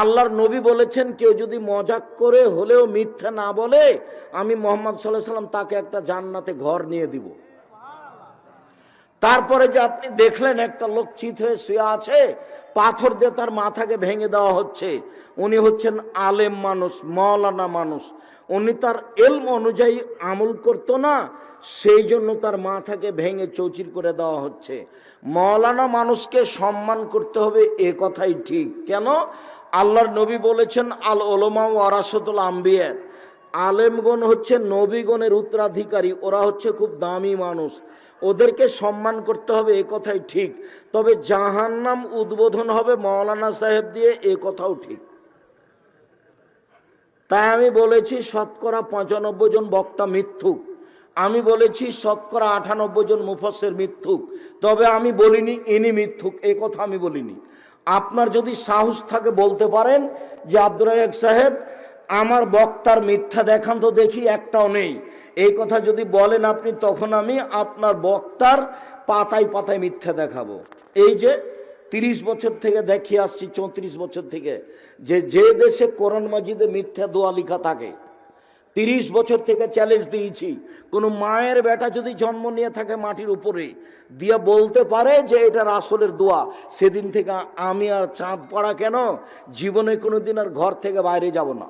আল্লাহর নবী বলেছেন, কেউ যদি মজাক করে হলেও মিথ্যা না বলে, আমি মোহাম্মদ সাল্লাহ সাল্লাম তাকে একটা জান্নাতে ঘর নিয়ে দিব। তারপরে যে আপনি দেখলেন, একটা লোক চিত হয়ে শুয়ে আছে, পাথর দিয়ে তার মাথাকে ভেঙে দেওয়া হচ্ছে। উনি হচ্ছেন আলেম মানুষ মৌলানা মানুষ। উনি তার এলম অনুযায়ী আমল করতো না, সেই জন্য তার মাথাকে ভেঙে চৌচির করে দেওয়া হচ্ছে। মৌলানা মানুষকে সম্মান করতে হবে, এ কথাই ঠিক। কেন? আল্লাহর নবী বলেছেন, আল ওলমা ওয়ারাসতুল আম্বিয়া আলেমগণ হচ্ছে নবীগণের উত্তরাধিকারী, ওরা হচ্ছে খুব দামি মানুষ। ওদেরকে সম্মান করতে হবে, এ কথাই ঠিক। তবে জাহান্নাম উদ্বোধন হবে মৌলানা সাহেব দিয়ে, এ কথাও ঠিক। তাই আমি বলেছি, শতকরা পঁচানব্বই জন বক্তা মিথ্যুক। আমি বলেছি, শতকরা আটানব্বই জন মুফসের মিথ্যুক। তবে আমি বলিনি, ইনি মিথ্যুক এই কথা আমি বলিনি। আপনার যদি সাহস থাকে বলতে পারেন যে আব্দুর রাজাক সাহেব, আমার বক্তার মিথ্যা দেখান তো দেখি একটাও নেই। এই কথা যদি বলেন আপনি, তখন আমি আপনার বক্তার পাতায় পাতায় মিথ্যা দেখাবো। এই যে তিরিশ বছর থেকে দেখিয়ে আসছি, চৌত্রিশ বছর থেকে, যে যে দেশে কোরআন মাজিদে মিথ্যা দোয়া লিখা থাকে তিরিশ বছর থেকে চ্যালেঞ্জ দিয়েছি। কোনো মায়ের বেটা যদি জন্ম নিয়ে থাকে মাটির উপরে, দিয়ে বলতে পারে যে এটা রাসলের দোয়া। সেদিন থেকে আমি আর চাঁদ পড়া কেন? জীবনে কোনো দিন আর ঘর থেকে বাইরে যাব না।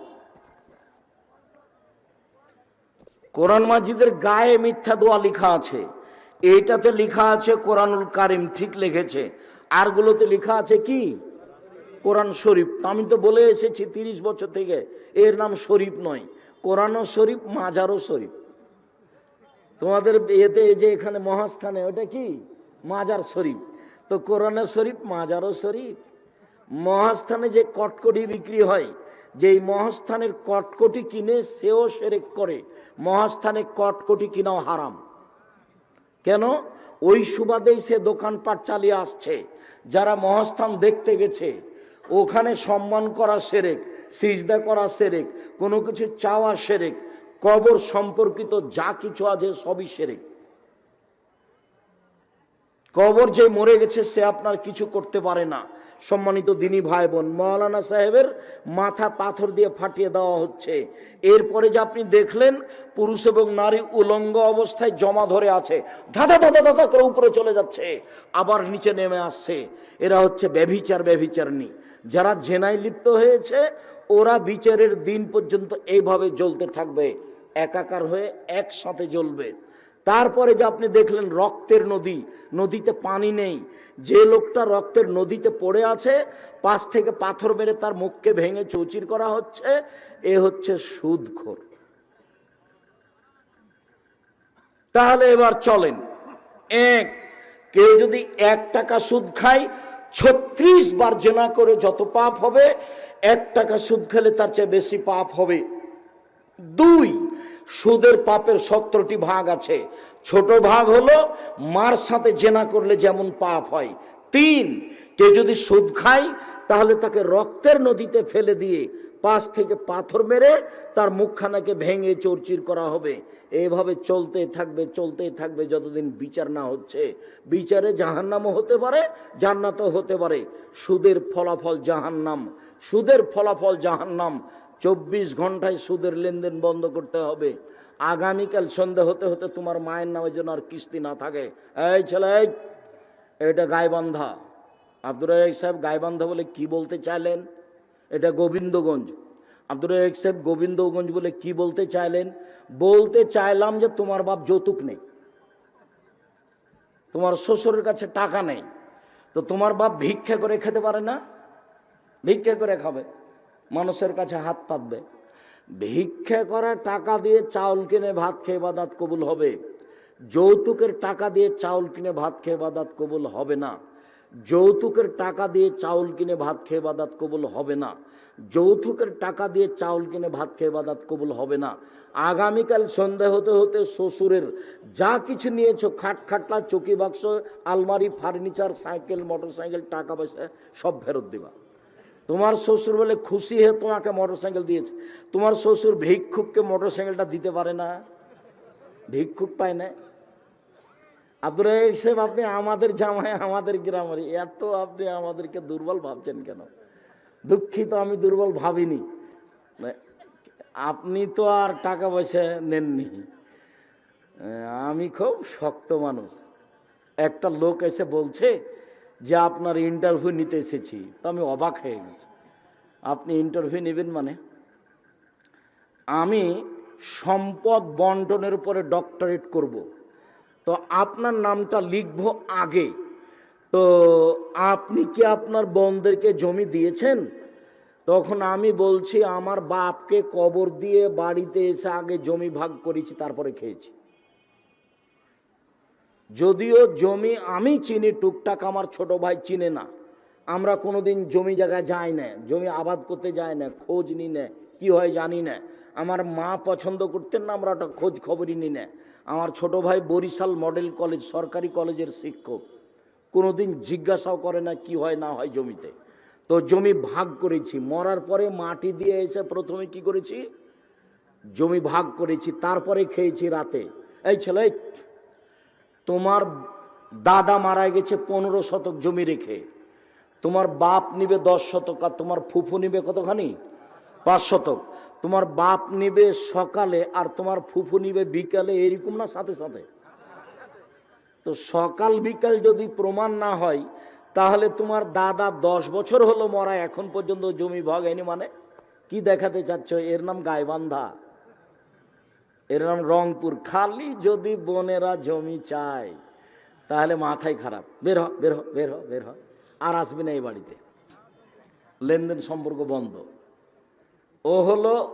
কোরআন মাজিদের গায়ে মিথ্যা দোয়া লেখা আছে। এইটাতে লেখা আছে কোরআনুল কারিম ঠিক লিখেছে। আরগুলোতে লেখা আছে কি? কোরআন শরীফ। আমি তো বলে এসেছি তিরিশ বছর থেকে। এর নাম শরীফ নয়। কোরআনও শরীফ, মাজারও শরীফ। তোমাদের এতে যে এখানে মহাস্থানে, ওটা কি? মাজার শরীফ। তো কোরআনের শরীফ, মাজারও শরীফ। মহাস্থানে যে কটকটি বিক্রি হয় যে এই মহাস্থানের কটকটি কিনে সেও সেরেক করে। মহাস্থানে কটকটি কিনাও হারাম। কেন? ওই সুবাদেই সে দোকানপাট চালিয়ে আসছে। যারা মহাস্থান দেখতে গেছে, ওখানে সম্মান করা সেরেক। সিজদা করা সেরেক, কোনো কিছু চাওয়া সেরেক, কবর সম্পর্কিত যা কিছু আছে সবই সেরেক। কবর যে মরে গেছে সে আপনার কিছু করতে পারে না। সম্মানিত দিনী ভাই বোন মৌলানা সাহেবের মাথা পাথর দিয়ে ফাটিয়ে দেওয়া হচ্ছে। এরপরে যে আপনি দেখলেন, পুরুষ এবং নারী উলঙ্গ অবস্থায় জমা ধরে আছে। ধাঁধা ধাঁধা ধাঁধা করে উপরে চলে যাচ্ছে, আবার নিচে নেমে আসছে। এরা হচ্ছে ব্যভিচার, ব্যভিচারণী। যারা জেনায় লিপ্ত হয়েছে ওরা বিচারের দিন পর্যন্ত এইভাবে জ্বলতে থাকবে, একাকার হয়ে একসাথে জ্বলবে। তারপরে যে আপনি দেখলেন রক্তের নদী, নদীতে পানি নেই। যে লোকটা রক্তের নদীতে পড়ে আছে, পাশ থেকে পাথর মেরে তার মুখকে ভেঙে চৌচির করা হচ্ছে, এ হচ্ছে সুদখোর। তাহলে এবার চলেন। এক, কেউ যদি এক টাকা সুদ খায় ছত্রিশ বার জেনা করে যত পাপ হবে, এক টাকা সুদ খেলে তার চেয়ে বেশি পাপ হবে। দুই, সুদের পাপের সত্তরটি ভাগ আছে। ছোট ভাগ হলো মার সাথে জেনা করলে যেমন পাপ হয়। তিন, কে যদি সুদ খায়, তাহলে তাকে রক্তের নদীতে ফেলে দিয়ে পাশ থেকে পাথর মেরে তার মুখখানাকে ভেঙে চৌচির করা হবে। এইভাবে চলতে থাকবে চলতে থাকবে যতদিন বিচার না হচ্ছে। বিচারে জাহান্নামও হতে পারে, জান্নাতও হতে পারে। সুদের ফলাফল জাহান্নাম, সুদের ফলাফল জাহান্নাম। চব্বিশ ঘন্টায় সুদের লেনদেন বন্ধ করতে হবে। আগামীকাল সন্ধে হতে হতে তোমার মায়ের নামে যেন আর কিস্তি না থাকে। এই ছেলে এটা গাইবান্ধা। আব্দুর সাহেব গাইবান্ধা বলে কি বলতে চাইলেন? এটা গোবিন্দগঞ্জ। আব্দুর রাজাক সাহেব গোবিন্দগঞ্জ বলে কি বলতে চাইলেন? বলতে চাইলাম যে তোমার বাপ যৌতুক নেই। তোমার শ্বশুরের কাছে টাকা নেই। তো তোমার বাপ ভিক্ষা করে খেতে পারে না? ভিক্ষা করে খাবে। মানুষের কাছে হাত পাতবে। ভিক্ষা করা টাকা দিয়ে চাউল কিনে ভাত খেয়ে বাদাত কবুল হবে। যৌতুকের টাকা দিয়ে চাউল কিনে ভাত খেয়ে বাদাত কবুল হবে না। যৌতুকের টাকা দিয়ে চাউল কিনে ভাত খেয়ে বাদাত কবুল হবে না। যৌতুকের টাকা দিয়ে চাউল কিনে ভাত খেয়ে বাদাত কবুল হবে না। আগামীকাল সন্ধ্যা হতে হতে শ্বশুরের যা কিছু নিয়েছো, খাট খাটলা, চকি বাক্স, আলমারি, ফার্নিচার, সাইকেল মোটর সাইকেল টাকা পয়সা, সব ফেরত দিবা। তোমার শ্বশুর বলে খুশি হয়ে তোমাকে মোটর সাইকেল দিয়েছে। তোমার শ্বশুর ভিক্ষুককে মোটর সাইকেলটা দিতে পারে না। ভিক্ষুক পায় না। আব্দুল রাজাক সাহেব, আপনি আমাদের জামাই, আমাদের গ্রামের এত আপনি আমাদেরকে দুর্বল ভাবছেন কেন? দুঃখিত, আমি দুর্বল ভাবিনি। আপনি তো আর টাকা পয়সা নেননি। আমি খুব শক্ত মানুষ। একটা লোক এসে বলছে যে, আপনার ইন্টারভিউ নিতে এসেছি। তো আমি অবাক হয়ে গেছি। আপনি ইন্টারভিউ নেবেন মানে? আমি সম্পদ বন্টনের উপরে ডক্টরেট করব। তো আপনার নামটা লিখব আগে। তো আপনি কি আপনার বোনদেরকে জমি দিয়েছেন? তখন আমি বলছি, আমার বাপকে কবর দিয়ে বাড়িতে এসে আগে জমি ভাগ করেছি, তারপরে খেয়েছি। যদিও জমি আমি চিনি, টুকটাক আমার ছোট ভাই চিনে না। আমরা কোনোদিন জমি জায়গায় যাই না, জমি আবাদ করতে যাই না, খোঁজ নি না, কি হয় জানি না। আমার মা পছন্দ করতেন না, আমরা ওটা খোঁজ খবরই নি না। আমার ছোট ভাই বরিশাল মডেল কলেজ, সরকারি কলেজের শিক্ষক। কোনোদিন জিজ্ঞাসাও করে না কি হয়, না হয় জমিতে। তো জমি ভাগ করেছি। মরার পরে মাটি দিয়ে এসে প্রথমে কি করেছি? জমি ভাগ করেছি। তারপরে খেয়েছি রাতে। এই ছেলে তোমার দাদা মারা গেছে পনেরো শতক জমি রেখে। তোমার বাপ নিবে দশ শতক আর তোমার ফুফু নিবে কতখানি? পাঁচ শতক। তোমার বাপ নিবে সকালে আর তোমার ফুফু নিবে বিকালে, এরকম না সাথে সাথে? তো সকাল বিকাল যদি প্রমাণ না হয়, তাহলে তোমার দাদা দশ বছর হলো মরা, এখন পর্যন্ত জমি ভাগ মানে? কি দেখাতে চাচ্ছ? এর নাম গাইবান্ধা। এর নাম রংপুর। খালি যদি বোনেরা জমি চায়, তাহলে মাথায় খারাপ। বের হ বের হ বের হ বের হ। আর আসবি না এই বাড়িতে। লেনদেন সম্পর্ক বন্ধ। ও হলো